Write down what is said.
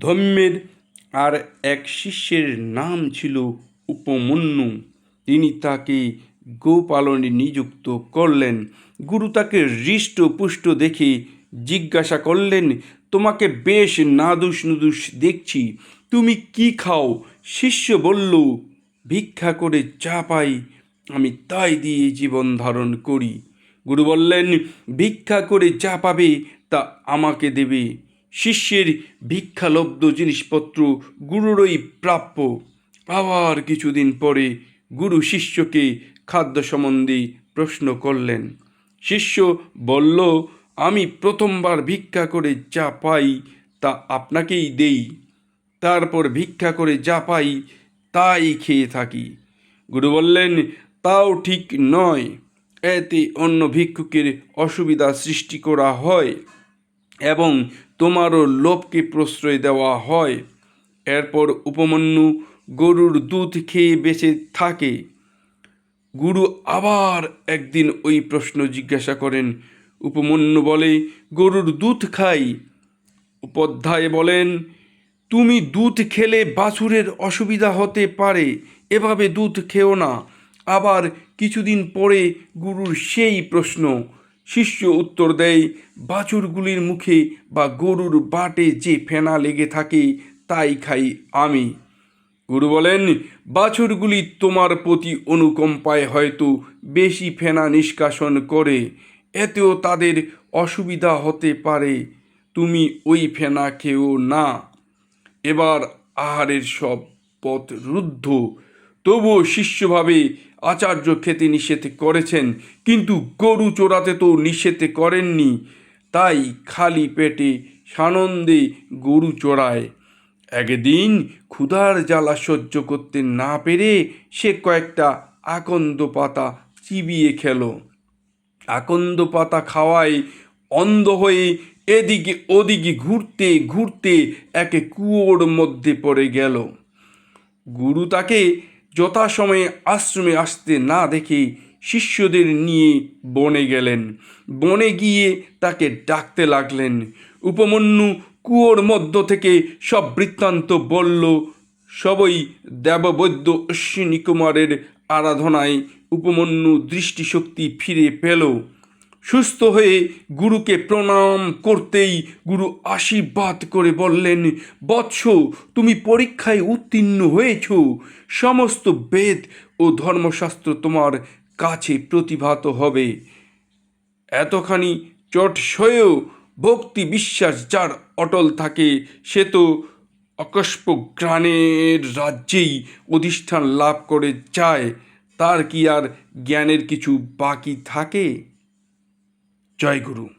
ধম্যের আর এক শিষ্যের নাম ছিল উপমন্যু। তিনি তাকে গোপালনে নিযুক্ত করলেন। গুরু তাকে হৃষ্ট পুষ্ট দেখে জিজ্ঞাসা করলেন, তোমাকে বেশ নাদুস নুদুস দেখছি। তুমি কি খাও? শিষ্য বলল, ভিক্ষা করে চা পাই। আমি তাই দিয়ে জীবন ধারণ করি। গুরু বললেন, ভিক্ষা করে যা পাবে তা আমাকে দেবে। শিষ্যের ভিক্ষালব্ধ জিনিসপত্র গুরুরই প্রাপ্য। আবার কিছুদিন পরে গুরু শিষ্যকে খাদ্য সম্বন্ধে প্রশ্ন করলেন, শিষ্য, বলল, আমি প্রথমবার ভিক্ষা করে যা পাই তা আপনাকেই দেই। তারপর ভিক্ষা করে যা পাই তাই খেয়ে থাকি। গুরু বললেন, তাও ঠিক নয়। এতে অন্য ভিক্ষুকের অসুবিধা সৃষ্টি করা হয়। এবং তোমারও লোভকে প্রশ্রয় দেওয়া হয়। এরপর উপমন্যু গরুর দুধ খেয়ে বেঁচে থাকে। গুরু আবার একদিন ওই প্রশ্ন জিজ্ঞাসা করেন। উপমন্যু বলে, গরুর দুধ খাই। উপাধ্যায় বলেন, তুমি দুধ খেলে বাছুরের অসুবিধা হতে পারে, এভাবে দুধ খেও না। আবার কিছুদিন পরে গুরুর সেই প্রশ্ন শিষ্য উত্তর দেয়, বাছুরগুলির মুখে বা গরুর বাটে যে ফেনা লেগে থাকে, তাই খাই আমি। গুরু বলেন, বাছুরগুলি তোমার প্রতি অনুকম্পায় হয়তো বেশি ফেনা নিষ্কাশন করে, এতেও তাদের অসুবিধা হতে পারে, তুমি ওই ফেনা খেও না। এবার আহারের সব পথ রুদ্ধ। তবুও শিষ্যভাবে আচার্য খেতে নিষেধ করেছেন, কিন্তু গরু চোরাতে তো নিষেধ করেননি, তাই খালি পেটে সানন্দে গরু চড়ায়। একদিন ক্ষুধার জ্বালা সহ্য করতে না পেরে সে কয়েকটা আকন্দ পাতা চিবিয়ে খেল। আকন্দ পাতা খাওয়ায় অন্ধ হয়ে এদিকে ওদিকে ঘুরতে ঘুরতে একে কুয়োর মধ্যে পড়ে গেল। গুরু তাকে যথাসময়ে আশ্রমে আসতে না দেখে শিষ্যদের নিয়ে বনে গেলেন। বনে গিয়ে তাকে ডাকতে লাগলেন। উপমন্যু কুয়োর মধ্য থেকে সব বৃত্তান্ত বলল, সবই দেববৈদ্য অশ্বিনী কুমারের আরাধনায় উপমন্যু দৃষ্টিশক্তি ফিরে পেল। সুস্থ হয়ে গুরুকে প্রণাম করতেই গুরু আশীর্বাদ করে বললেন, বৎস, তুমি পরীক্ষায় উত্তীর্ণ হয়েছ। সমস্ত বেদ ও ধর্মশাস্ত্র তোমার কাছে প্রতিভাত হবে। এতখানি চট সয়েও ভক্তি বিশ্বাস যার অটল থাকে, সে তো অকস্প গ্রাণের রাজ্যেই অধিষ্ঠান লাভ করে যায়। তার কি আর জ্ঞানের কিছু বাকি থাকে? জয় গুরু।